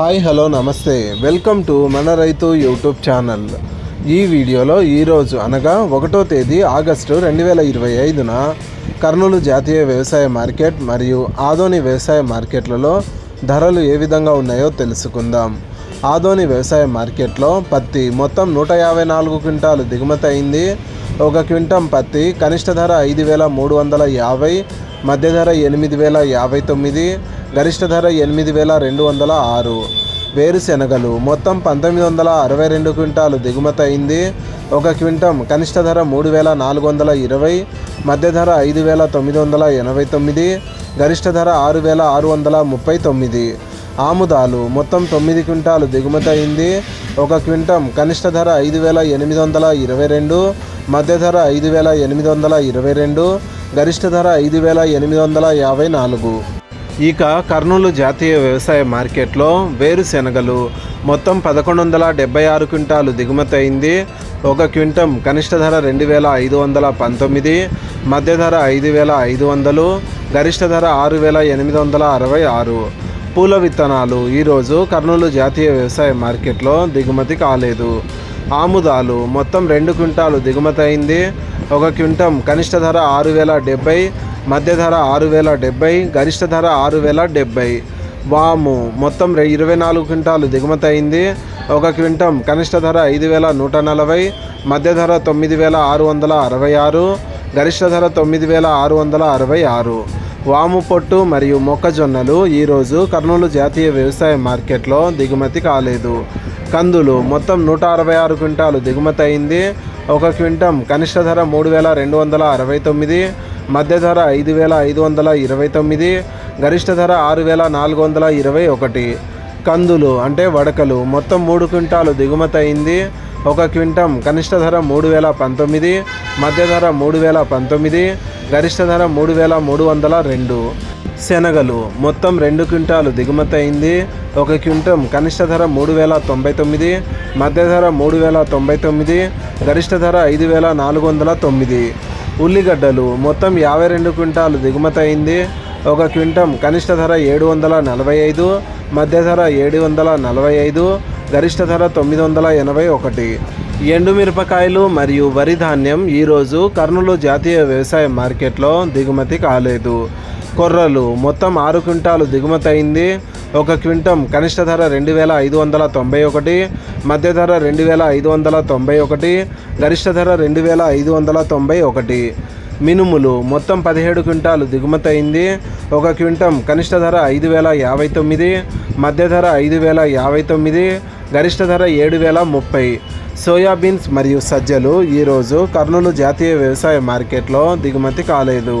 Hi hello namaste. Welcome to మన రైతు YouTube channel. ఈ వీడియోలో ఈరోజు అనగా ఒకటో తేదీ ఆగస్టు రెండు వేల ఇరవై ఐదున కర్నూలు జాతీయ వ్యవసాయ మార్కెట్ మరియు ఆదోని వ్యవసాయ మార్కెట్లలో ధరలు ఏ విధంగా ఉన్నాయో తెలుసుకుందాం. ఆదోని వ్యవసాయ మార్కెట్లో పత్తి మొత్తం నూట యాభై నాలుగు క్వింటాలు దిగుమతి అయింది. ఒక క్వింటం పత్తి కనిష్ట ధర ఐదు వేల మూడు వందల యాభై మధ్య ధర ఎనిమిది వేల యాభై తొమ్మిది గరిష్ట ధర ఎనిమిది వేల రెండు వందల ఆరు. వేరుశెనగలు మొత్తం పంతొమ్మిది వందల అరవై రెండు క్వింటాలు దిగుమతి అయింది. ఒక క్వింటం కనిష్ట ధర మూడు వేల నాలుగు వందల ఇరవై మధ్య ధర ఐదు వేల తొమ్మిది వందల ఎనభై తొమ్మిది గరిష్ట ధర ఆరు వేల ఆరు వందల ముప్పై తొమ్మిది. ఆముదాలు మొత్తం తొమ్మిది క్వింటాలు దిగుమతి అయింది. ఒక క్వింటం కనిష్ట ధర ఐదు వేల ఎనిమిది వందల ఇరవై రెండు మధ్య ధర ఐదు వేల ఎనిమిది వందల ఇరవై రెండు గరిష్ట ధర ఐదు వేల ఎనిమిది వందల యాభై నాలుగు. ఇక కర్నూలు జాతీయ వ్యవసాయ మార్కెట్లో వేరుశెనగలు మొత్తం పదకొండు వందల డెబ్బై ఆరు క్వింటాలు దిగుమతి అయింది. ఒక క్వింటం కనిష్ట ధర రెండు వేల ఐదు వందల పంతొమ్మిది మధ్య ధర ఐదు వేల ఐదు వందలు గరిష్ట ధర ఆరు వేల ఎనిమిది వందల అరవై ఆరు. పూల విత్తనాలు ఈరోజు కర్నూలు జాతీయ వ్యవసాయ మార్కెట్లో దిగుమతి కాలేదు. ఆముదాలు మొత్తం రెండు క్వింటాలు దిగుమతి అయింది. ఒక క్వింటం కనిష్ట ధర ఆరు వేల డెబ్బై మధ్య ధర ఆరు వేల డెబ్బై గరిష్ట ధర ఆరు వేల డెబ్బై. వాము మొత్తం రె- ఇరవై నాలుగు క్వింటాలు దిగుమతి అయింది. ఒక క్వింటం కనిష్ట ధర ఐదు వేల నూట నలభై మధ్య ధర తొమ్మిది వేల ఆరు వందల అరవై ఆరు గరిష్ట ధర తొమ్మిది వేల ఆరు వందల అరవై ఆరు. వాము పొట్టు మరియు మొక్కజొన్నలు ఈరోజు కర్నూలు జాతీయ వ్యవసాయ మార్కెట్లో దిగుమతి కాలేదు. కందులు మొత్తం నూట అరవై ఆరు క్వింటాలు దిగుమతి అయింది. ఒక క్వింటం కనిష్ట ధర మూడు వేల రెండు వందల అరవై తొమ్మిది మధ్య ధర ఐదు వేల ఐదు వందల ఇరవై తొమ్మిది గరిష్ట ధర ఆరు వేల నాలుగు వందల ఇరవై ఒకటి. కందులు అంటే వడకలు మొత్తం మూడు క్వింటాలు దిగుమతి అయింది. ఒక క్వింటం కనిష్ట ధర మూడు వేల పంతొమ్మిది మధ్య ధర మూడు వేల పంతొమ్మిది గరిష్ట ధర మూడు వేల మూడు వందల రెండు. శనగలు మొత్తం రెండు క్వింటాలు దిగుమతి అయింది. ఒక క్వింటం కనిష్ట ధర మూడు వేల తొంభై తొమ్మిది మధ్య ధర మూడు వేల తొంభై తొమ్మిది గరిష్ట ధర ఐదు వేల నాలుగు వందల తొమ్మిది. ఉల్లిగడ్డలు. మొత్తం యాభై రెండు క్వింటాలు దిగుమతి అయింది. ఒక క్వింటం కనిష్ట ధర ఏడు వందల నలభై ఐదు మధ్య ధర ఏడు వందల నలభై ఐదు గరిష్ట ధర తొమ్మిది వందల ఎనభై ఒకటి. ఎండుమిరపకాయలు మరియు వరి ధాన్యం ఈరోజు కర్నూలు జాతీయ వ్యవసాయ మార్కెట్లో దిగుమతి కాలేదు. కొర్రలు మొత్తం ఆరు క్వింటాలు దిగుమతి అయింది. ఒక క్వింటం కనిష్ట ధర రెండు వేల ఐదు వందల తొంభై ఒకటి మధ్య ధర రెండు వేల ఐదు వందల తొంభై ఒకటి గరిష్ట ధర రెండు వేల ఐదు వందల తొంభై ఒకటి. మినుములు మొత్తం పదిహేడు క్వింటాలు దిగుమతి అయింది. ఒక క్వింటం కనిష్ట ధర ఐదు వేల యాభై తొమ్మిది మధ్య ధర ఐదు వేల యాభై తొమ్మిది గరిష్ట ధర ఏడు వేల ముప్పై. సోయాబీన్స్ మరియు సజ్జలు ఈరోజు కర్నూలు జాతీయ వ్యవసాయ మార్కెట్లో దిగుమతి కాలేదు.